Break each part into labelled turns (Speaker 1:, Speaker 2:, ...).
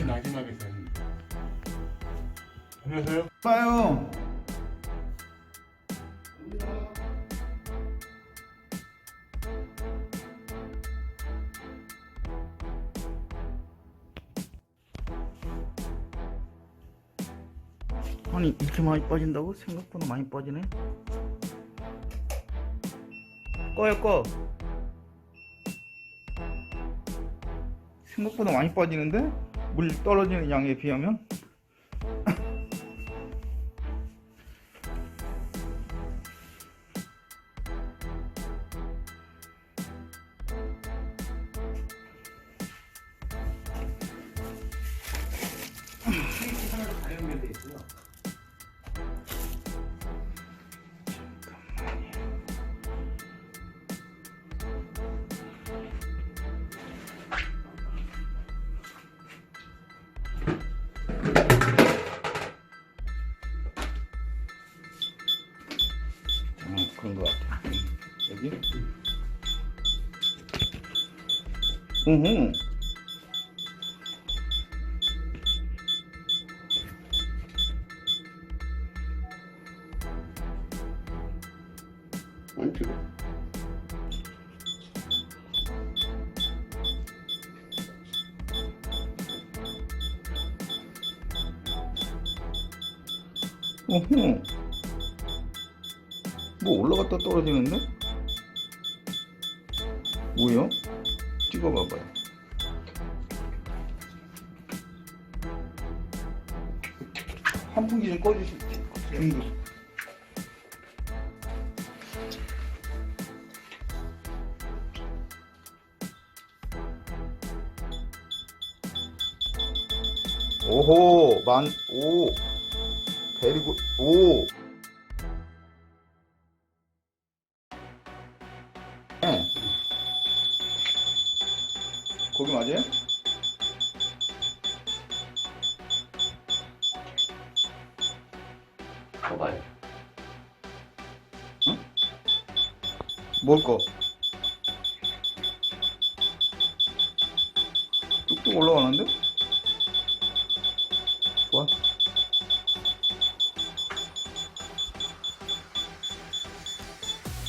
Speaker 1: 맨 마지막에 셉니다. 안녕하세요.
Speaker 2: 봐요. 아니 이렇게 많이 빠진다고? 생각보다 많이 빠지네. 꺼요 꺼. 생각보다 많이 빠지는데? 물 떨어지는 양에 비하면? 여기? 우후.
Speaker 1: 안 찍어.
Speaker 2: 우후. 뭐 올라갔다 떨어지는데? 뭐야? 찍어봐봐요. 환풍기 좀 꺼주시. 좀 오호 만 오. 베리고 오. 거기 맞아요?
Speaker 1: 봐봐요.
Speaker 2: 뭘 거? 뚝뚝 올라가는데? 좋아.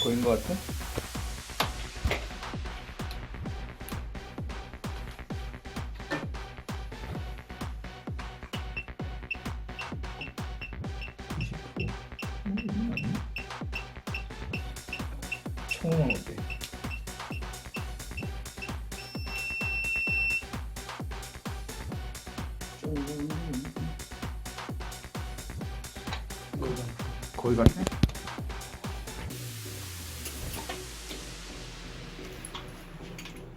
Speaker 2: 거인 것 같아? 처음 어때? 거기 같네?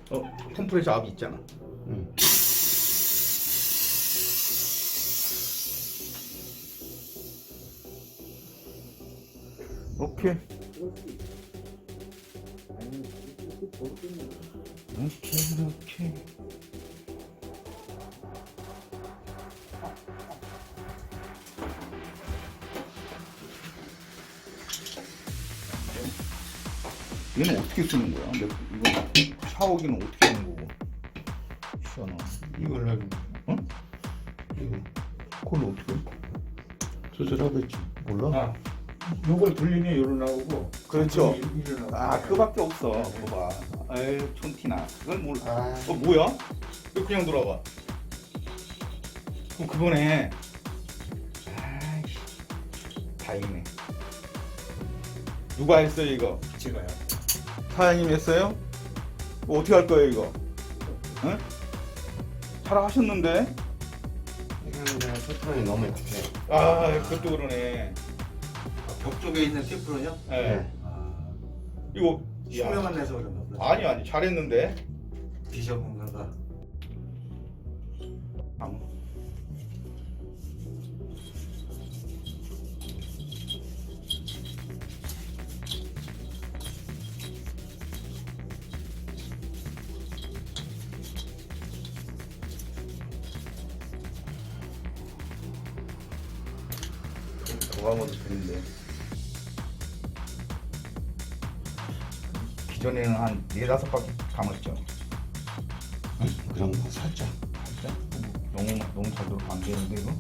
Speaker 2: 어, 컴프레서 압이 있잖아.
Speaker 1: 응.
Speaker 2: 오케이. 오케이, 오케이. 얘는 어떻게 쓰는 거야? 내- 이거 샤워기는 어떻게 하는 거고? 시원하.
Speaker 1: 이걸 하면
Speaker 2: 응?
Speaker 1: 이거
Speaker 2: 그걸 어떻게? 해?
Speaker 1: 조절하겠지.
Speaker 2: 몰라.
Speaker 1: 아, 요걸 돌리면 요로 나오고.
Speaker 2: 그렇죠.
Speaker 1: 이로 나오고.
Speaker 2: 아, 그밖에 없어. 봐봐. 에이, 촌티나. 그건 몰라.
Speaker 1: 아,
Speaker 2: 어 뭐야? 왜 그냥 돌아가? 어 그거네. 아이씨, 다행이네. 누가 했어요 이거?
Speaker 1: 제가요.
Speaker 2: 사장님 했어요? 뭐 어떻게 할 거예요 이거? 응? 잘하셨는데?
Speaker 1: 이거는 그냥 소프론이 너무 약해.
Speaker 2: 아 그것도 그러네.
Speaker 3: 벽 쪽에 있는 테프론이요?
Speaker 2: 예.
Speaker 3: 아,
Speaker 2: 이거
Speaker 3: 수명 안 내서 그런가 보다.
Speaker 2: 아니 아니 잘했는데.
Speaker 3: 비셔본가 봐.
Speaker 2: 아무. 더 감아도 되는데 기존에는 한 네다섯 바퀴 감았죠
Speaker 1: 그런 거 살짝.
Speaker 2: 진짜? 너무 너무 잘 들어 안 되는데 이거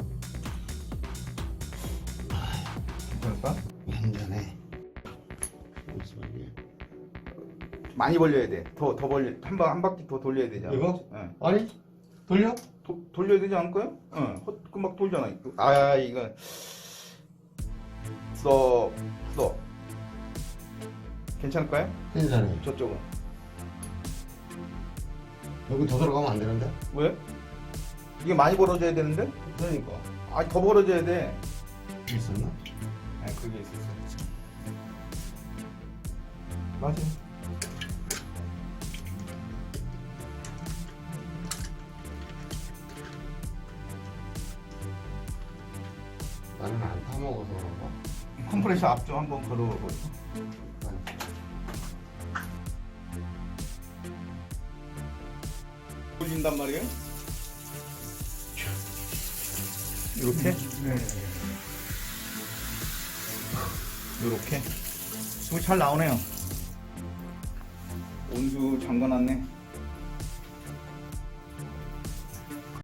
Speaker 2: 괜찮을까?
Speaker 1: 완전해. 잠시만요.
Speaker 2: 많이 벌려야 돼. 더 더 벌려 한방 한 바퀴 더 돌려야 되잖아.
Speaker 1: 이거?
Speaker 2: 예.
Speaker 1: 아니 돌려?
Speaker 2: 도, 돌려야 되지 않을까요? 응. 금방 돌잖아. 아 이거 스톱 스톱. 괜찮을까요?
Speaker 1: 괜찮아요.
Speaker 2: 저쪽은
Speaker 1: 여기 더 들어가면 안 되는데?
Speaker 2: 왜? 이게 많이 벌어져야 되는데?
Speaker 1: 그러니까.
Speaker 2: 아니 더 벌어져야 돼.
Speaker 1: 있었나?
Speaker 2: 아니 그게 있었어. 맞아.
Speaker 1: 나는 안 타먹어서 그런가?
Speaker 2: 컴프레셔 앞좀 한번 걸어보고. 돌린단 말이에요? 이렇게?
Speaker 3: 네.
Speaker 2: 이렇게? 이거 잘 나오네요. 온수 잠가놨네.